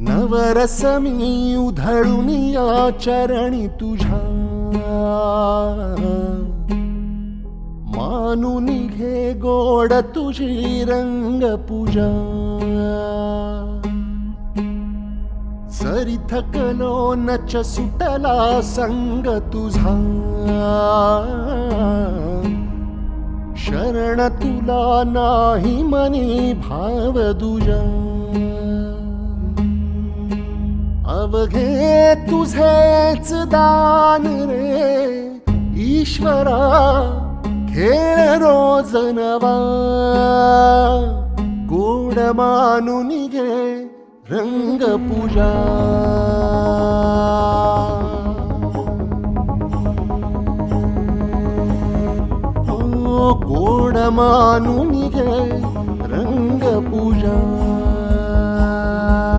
नवरस मी उधळून आचरणी चरणी तुझ्या. मानून घे गोड तुझी रंग पूजा सरी थकलो नच सुटला संग तुझा. शरण तुला नाही मनी भाव दुजा तुझेच दान रे. ईश्वरा खेळ रोज नवा गोड मानून घे रंग पूजा. गोड मानून घे रंग पूजा.